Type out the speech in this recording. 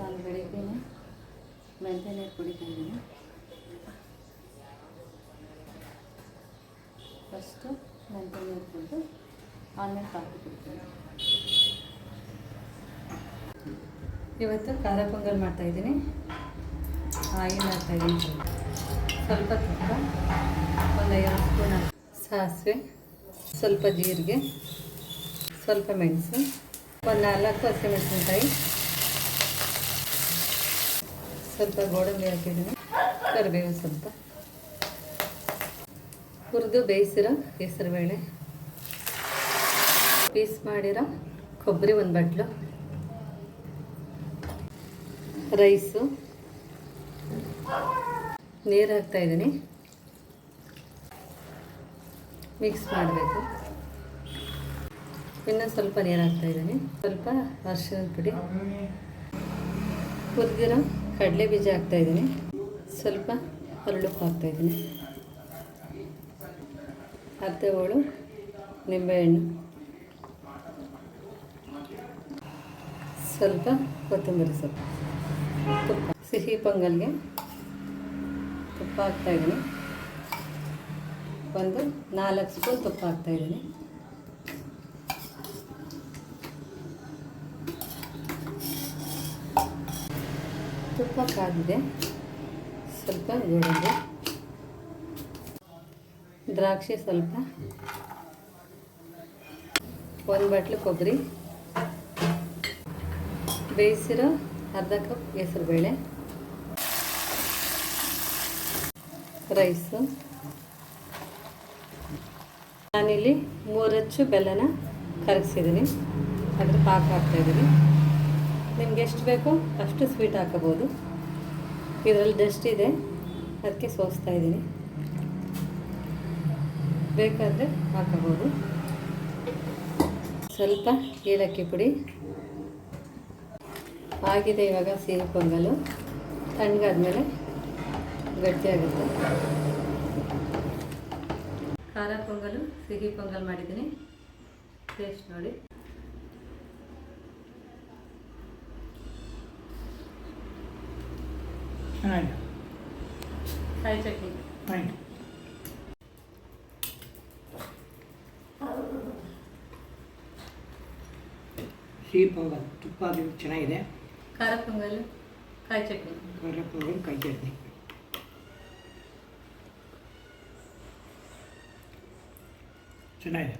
ನಾನು ಬೆಳಿಗ್ಗೆ ಮೆಂತ್ಯ ನೀರು ಕುಡಿತಾ ಫಸ್ಟು ಮೆಂತ್ಯ ನೀರು ಕುಡಿದು ಆಮೇಲೆ ಕಾಫಿ ಕುಡಿತೀನಿ. ಇವತ್ತು ಖಾರ ಪೊಂಗಲ್ ಮಾಡ್ತಾಯಿದ್ದೀನಿ. ಆಯಿಲ್ ಮಾಡ್ತಾಯಿದ್ದೀನಿ. ಸ್ವಲ್ಪ ತುಪ್ಪ, ಒಂದು ಐವತ್ತು ಸ್ಪೂನ್ ಸಾಸಿವೆ, ಸ್ವಲ್ಪ ಜೀರಿಗೆ, ಸ್ವಲ್ಪ ಮೆಣಸು, ಒಂದು ನಾಲ್ಕು ಹಸಿಮೆಣಸಿನ್ಕಾಯಿ. ಸ್ವಲ್ಪ ಗೋಡಂಬಿ ಹಾಕಿದ್ದೀನಿ. ಕರಿಬೇವು ಸ್ವಲ್ಪ ಹುರಿದು ಬೇಯಿಸಿರೋ ಹೆಸರುಬೇಳೆ ಪೀಸ್ ಮಾಡಿರೋ ಕೊಬ್ಬರಿ ಒಂದು ಬಟ್ಲು. ರೈಸು. ನೀರು ಹಾಕ್ತಾಯಿದ್ದೀನಿ ಮಿಕ್ಸ್ ಮಾಡಬೇಕು. ಇನ್ನು ಸ್ವಲ್ಪ ನೀರು ಹಾಕ್ತಾಯಿದ್ದೀನಿ ಸ್ವಲ್ಪ ಅರಿಶಿಣದ ಪುಡಿ. ಹುರಿದಿರೋ ಕಡಲೆ ಬೀಜ ಹಾಕ್ತಾಯಿದ್ದೀನಿ ಸ್ವಲ್ಪ ಹರಳುಪ್ಪು ಹಾಕ್ತಾಯಿದ್ದೀನಿ ಅರ್ಧ ಹೋಳು ನಿಂಬೆಹಣ್ಣು ಸ್ವಲ್ಪ ಕೊತ್ತಂಬರಿ ಸೊಪ್ಪು. ತುಪ್ಪ ಸಿಹಿ ಪೊಂಗಲ್ಗೆ ತುಪ್ಪ ಹಾಕ್ತಾಯಿದ್ದೀನಿ ಒಂದು ನಾಲ್ಕು ಸ್ಪೂನ್ ತುಪ್ಪ ಹಾಕ್ತಾಯಿದ್ದೀನಿ ತುಪ್ಪ ಕಾದಿದೆ ಸ್ವಲ್ಪ ಗೋಡಂಬಿ ದ್ರಾಕ್ಷಿ ಸ್ವಲ್ಪ, ಒಂದು ಬಾಟ್ಲು ಕೊಬ್ಬರಿ, ಬೇಯಿಸಿರೋ ಅರ್ಧ ಕಪ್ ಹೆಸರುಬೇಳೆ, ರೈಸು. ನಾನಿಲ್ಲಿ ಮೂರಚ್ಚು ಬೆಲ್ಲನ ಕರಗಿಸಿದ್ದೀನಿ ಅದ್ರ ಪಾಕ ಹಾಕ್ತಾಯಿದ್ದೀನಿ ನಿಮ್ಗೆ ಎಷ್ಟು ಬೇಕೋ ಅಷ್ಟು ಸ್ವೀಟ್ ಹಾಕಬಹುದು. ಇದರಲ್ಲಿ ಡಸ್ಟ್ ಇದೆ. ಅದಕ್ಕೆ ಸೋಸ್ತಾ ಇದ್ದೀನಿ. ಬೇಕಾದರೆ ಹಾಕಬಹುದು. ಸ್ವಲ್ಪ ಏಲಕ್ಕಿ ಪುಡಿ. ಆಗಿದೆ ಇವಾಗ ಸಿಹಿ ಪೊಂಗಲು. ತಣ್ಣಗಾದ್ಮೇಲೆ ಗಟ್ಟಿಯಾಗುತ್ತೆ ಖಾರ ಪೊಂಗಲು, ಸಿಹಿ ಪೊಂಗಲ್ ಮಾಡಿದ್ದೀನಿ. ಟೇಸ್ಟ್ ನೋಡಿ. ಚೆನ್ನಾಗಿದೆ ಕಾಯಿ ಚಟ್ನಿ ಫೈನ್ ಸಿಹಿ ಪೊಂಗಲ್ ತುಪ್ಪ ಅದು ಚೆನ್ನಾಗಿದೆ ಖಾರ ಪೊಂಗಲು ಕಾಯಿ ಚಟ್ನಿ ಖಾರ ಪೊಂಗಲ್ ಕೈ ಚಟ್ನಿ ಚೆನ್ನಾಗಿದೆ